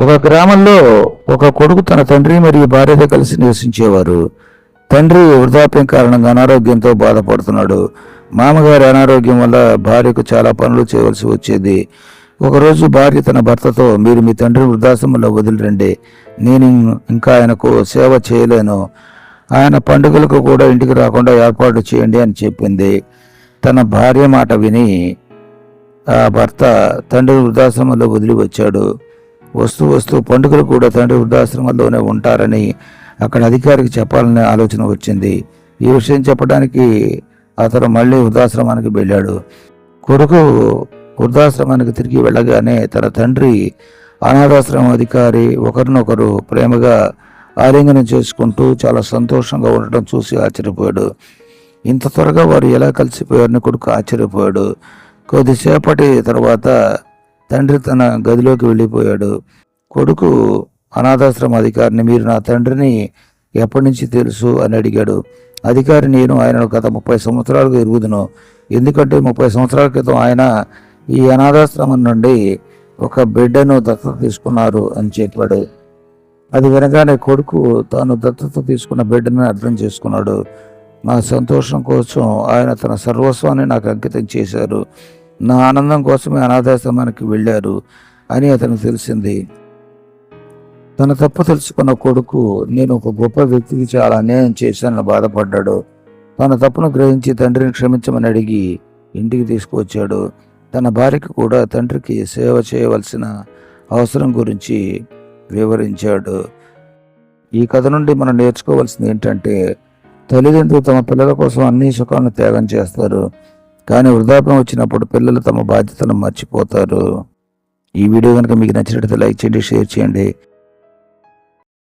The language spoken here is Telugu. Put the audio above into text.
ఒక గ్రామంలో ఒక కొడుకు తన తండ్రి మరియు భార్యతో కలిసి నివసించేవారు. తండ్రి వృద్ధాప్యం కారణంగా అనారోగ్యంతో బాధపడుతున్నాడు. మామగారి అనారోగ్యం వల్ల భార్యకు చాలా పనులు చేయవలసి వచ్చేది. ఒకరోజు భార్య తన భర్తతో మీరు మీ తండ్రి వృద్ధాశ్రమంలో వదిలిరండి. నేను ఇంకా ఆయనకు సేవ చేయలేను. ఆయన పండుగలకు కూడా ఇంటికి రాకుండా ఏర్పాటు చేయండి అని చెప్పింది. తన భార్య మాట విని ఆ భర్త తండ్రి వృద్ధాశ్రమంలో వదిలి వచ్చాడు. వస్తూ వస్తూ పండుగలు కూడా తండ్రి వృద్ధాశ్రమంలోనే ఉంటారని అక్కడ అధికారికి చెప్పాలనే ఆలోచన వచ్చింది. ఈ విషయం చెప్పడానికి అతను మళ్ళీ వృద్ధాశ్రమానికి వెళ్ళాడు. కొడుకు వృద్ధాశ్రమానికి తిరిగి వెళ్ళగానే తన తండ్రి అనాథాశ్రమ అధికారి ఒకరినొకరు ప్రేమగా ఆలింగనం చేసుకుంటూ చాలా సంతోషంగా ఉండటం చూసి ఆశ్చర్యపోయాడు. ఇంత త్వరగా వారు ఎలా కలిసిపోయారని కొడుకు ఆశ్చర్యపోయాడు. కొద్దిసేపటి తర్వాత తండ్రి తన గదిలోకి వెళ్ళిపోయాడు. కొడుకు అనాథాశ్రమ అధికారిని మీరు నా తండ్రిని ఎప్పటి నుంచి తెలుసు? అని అడిగాడు. అధికారి నేను ఆయన గత ముప్పై సంవత్సరాలకు ఎరుగుదును. ఎందుకంటే ముప్పై సంవత్సరాల క్రితం ఆయన ఈ అనాథాశ్రమం నుండి ఒక బిడ్డను దత్తత తీసుకున్నారు అని చెప్పాడు. అది వినగానే కొడుకు తాను దత్తత తీసుకున్న బిడ్డని అర్థం చేసుకున్నాడు. నా సంతోషం కోసం ఆయన తన సర్వస్వాన్ని నాకు అంకితం చేశారు. నా ఆనందం కోసమే అనాథాశ్రమానికి వెళ్ళారు అని అతనికి తెలిసింది. తన తప్పు తెలుసుకున్న కొడుకు నేను ఒక గొప్ప వ్యక్తికి చాలా అన్యాయం చేశానని బాధపడ్డాడు. తన తప్పును గ్రహించి తండ్రిని క్షమించమని అడిగి ఇంటికి తీసుకువచ్చాడు. తన భార్యకు కూడా తండ్రికి సేవ చేయవలసిన అవసరం గురించి వివరించాడు. ఈ కథ నుండి మనం నేర్చుకోవాల్సింది ఏంటంటే తల్లిదండ్రులు తమ పిల్లల కోసం అన్ని సుఖాలను త్యాగం చేస్తారు. కానీ వృద్ధాప్యం వచ్చినప్పుడు పిల్లలు తమ బాధ్యతను మర్చిపోతారు. ఈ వీడియో కనుక మీకు నచ్చినట్లయితే లైక్ చేయండి షేర్ చేయండి.